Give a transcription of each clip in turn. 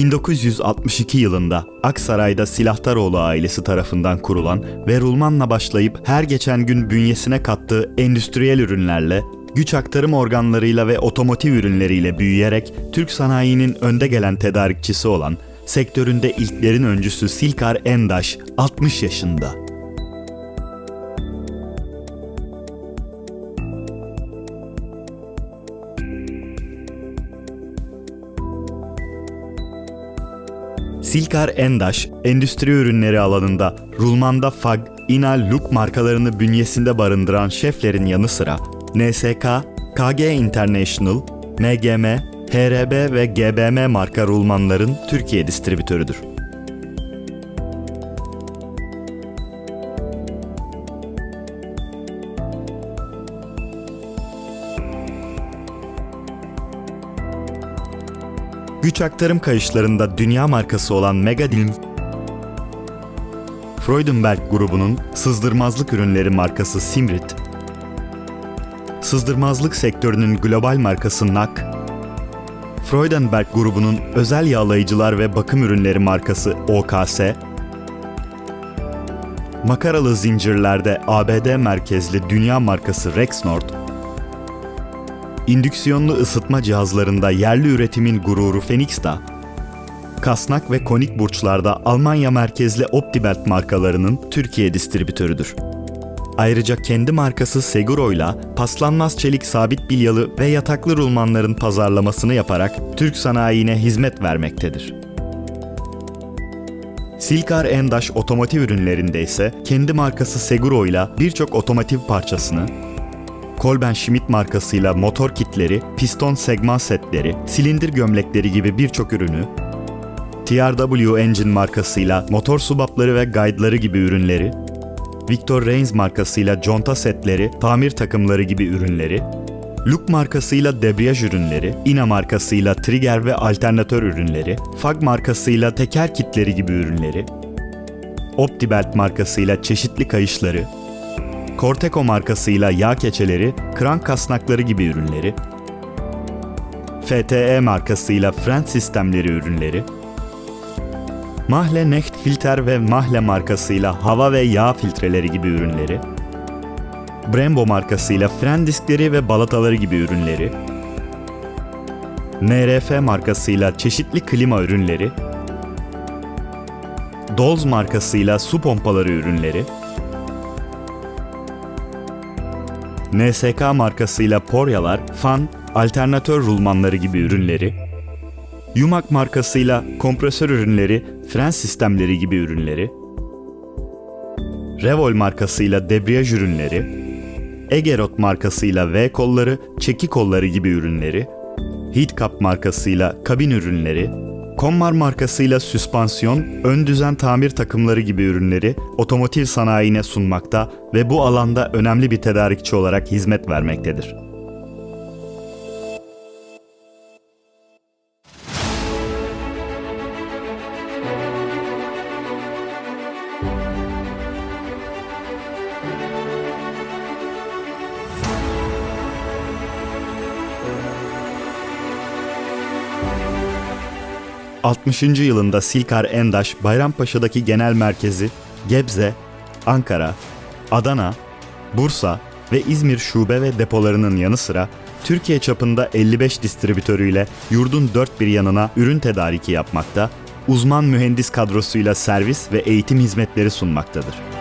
1962 yılında Aksaray'da Silahtaroğlu ailesi tarafından kurulan ve rulmanla başlayıp her geçen gün bünyesine kattığı endüstriyel ürünlerle, güç aktarım organlarıyla ve otomotiv ürünleriyle büyüyerek Türk sanayinin önde gelen tedarikçisi olan, sektöründe ilklerin öncüsü Silkar Endaş 60 yaşında. Silkar Endaş, endüstri ürünleri alanında Rulmanda Fag, Inal Look markalarını bünyesinde barındıran şeflerin yanı sıra NSK, KG International, MGM, HRB ve GBM marka rulmanların Türkiye distribütörüdür. Güç aktarım kayışlarında dünya markası olan Megadin, Freudenberg grubunun sızdırmazlık ürünleri markası Simrit, sızdırmazlık sektörünün global markası NAK, Freudenberg grubunun özel yağlayıcılar ve bakım ürünleri markası OKS, makaralı zincirlerde ABD merkezli dünya markası Rexnord, İndüksiyonlu ısıtma cihazlarında yerli üretimin gururu Phoenix'ta, kasnak ve konik burçlarda Almanya merkezli Optibelt markalarının Türkiye distribütörüdür. Ayrıca kendi markası Seguro'yla paslanmaz çelik sabit bilyalı ve yataklı rulmanların pazarlamasını yaparak Türk sanayine hizmet vermektedir. Silkar Endaş otomotiv ürünlerinde ise kendi markası Seguro'yla birçok otomotiv parçasını, Kolben Schmidt markasıyla motor kitleri, piston segman setleri, silindir gömlekleri gibi birçok ürünü, TRW Engine markasıyla motor subapları ve guide'ları gibi ürünleri, Victor Reigns markasıyla conta setleri, tamir takımları gibi ürünleri, Look markasıyla debriyaj ürünleri, Ina markasıyla trigger ve alternatör ürünleri, Fag markasıyla teker kitleri gibi ürünleri, Optibelt markasıyla çeşitli kayışları, Corteco markasıyla yağ keçeleri, krank kasnakları gibi ürünleri, FTE markasıyla fren sistemleri ürünleri, Mahle Necht filter ve Mahle markasıyla hava ve yağ filtreleri gibi ürünleri, Brembo markasıyla fren diskleri ve balataları gibi ürünleri, NRF markasıyla çeşitli klima ürünleri, Dolz markasıyla su pompaları ürünleri, NSK markasıyla poryalar, fan, alternatör rulmanları gibi ürünleri, Yumak markasıyla kompresör ürünleri, fren sistemleri gibi ürünleri, Revol markasıyla debriyaj ürünleri, Egerot markasıyla V kolları, çeki kolları gibi ürünleri, Heatcup markasıyla kabin ürünleri, Kommar markasıyla süspansiyon, ön düzen tamir takımları gibi ürünleri otomotiv sanayine sunmakta ve bu alanda önemli bir tedarikçi olarak hizmet vermektedir. ...60. yılında Silkar Endaş Bayrampaşa'daki genel merkezi Gebze, Ankara, Adana, Bursa ve İzmir şube ve depolarının yanı sıra Türkiye çapında 55 distribütörüyle yurdun dört bir yanına ürün tedariki yapmakta, uzman mühendis kadrosuyla servis ve eğitim hizmetleri sunmaktadır.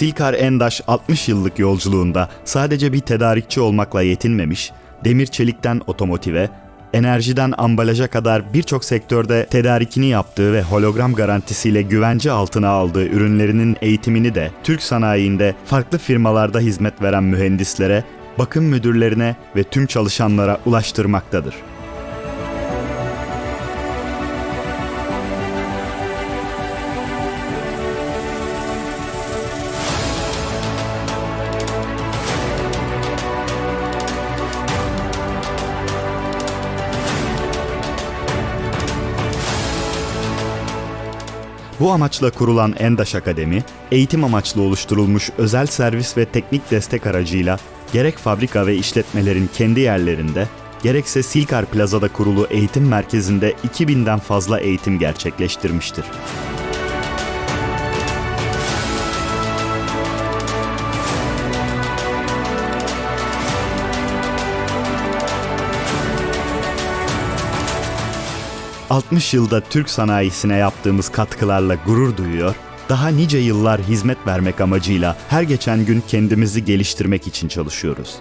Silkar Endaş 60 yıllık yolculuğunda sadece bir tedarikçi olmakla yetinmemiş, demir çelikten otomotive, enerjiden ambalaja kadar birçok sektörde tedarikini yaptığı ve hologram garantisiyle güvence altına aldığı ürünlerinin eğitimini de Türk sanayiinde farklı firmalarda hizmet veren mühendislere, bakım müdürlerine ve tüm çalışanlara ulaştırmaktadır. Bu amaçla kurulan Endaş Akademi, eğitim amaçlı oluşturulmuş özel servis ve teknik destek aracıyla gerek fabrika ve işletmelerin kendi yerlerinde, gerekse Silkar Plaza'da kurulu eğitim merkezinde 2000'den fazla eğitim gerçekleştirmiştir. ...60 yılda Türk sanayisine yaptığımız katkılarla gurur duyuyor, daha nice yıllar hizmet vermek amacıyla her geçen gün kendimizi geliştirmek için çalışıyoruz.